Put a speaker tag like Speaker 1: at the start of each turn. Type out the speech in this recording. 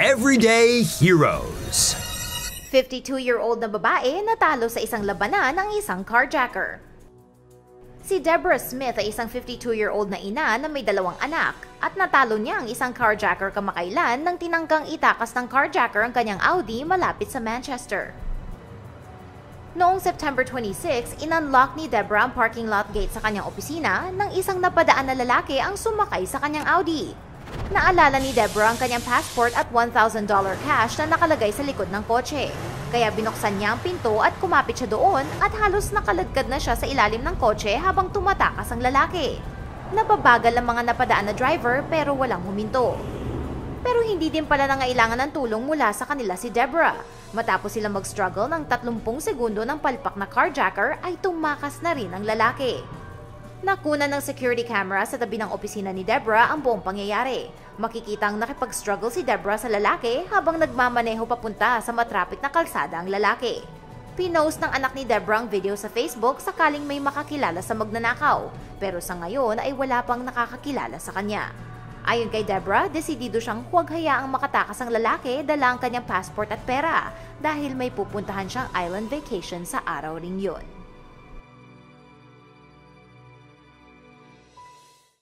Speaker 1: Everyday Heroes.
Speaker 2: 52-year-old na babae natalo sa isang labanan ng isang carjacker. Si Deborah Smith ay isang 52-year-old na ina na may dalawang anak at natalo niya ang isang carjacker kamakailan nang tinangkang itakas ng carjacker ang kanyang Audi malapit sa Manchester. Noong September 26, inunlock ni Deborah ang parking lot gate sa kanyang opisina nang isang napadaan na lalaki ang sumakay sa kanyang Audi. Naalala ni Deborah ang kanyang passport at $1,000 cash na nakalagay sa likod ng kotse. Kaya binuksan niya ang pinto at kumapit siya doon at halos nakaladkad na siya sa ilalim ng kotse habang tumatakas ang lalaki. Nababagal ang mga napadaan na driver pero walang huminto. Pero hindi din pala nangailangan ng tulong mula sa kanila si Deborah. Matapos silang mag-struggle ng 30 segundo ng palpak na carjacker ay tumakas na rin ang lalaki. Nakuna ng security camera sa tabi ng opisina ni Deborah ang buong pangyayari. Makikitang nakipag-struggle si Deborah sa lalaki habang nagmamaneho papunta sa matrapik na kalsada ang lalaki. Pinost ng anak ni Deborah ang video sa Facebook sakaling may makakilala sa magnanakaw, pero sa ngayon ay wala pang nakakakilala sa kanya. Ayon kay Deborah, desidido siyang huwag hayaang makatakas ang lalaki dala ang kanyang passport at pera dahil may pupuntahan siyang island vacation sa araw ring yun.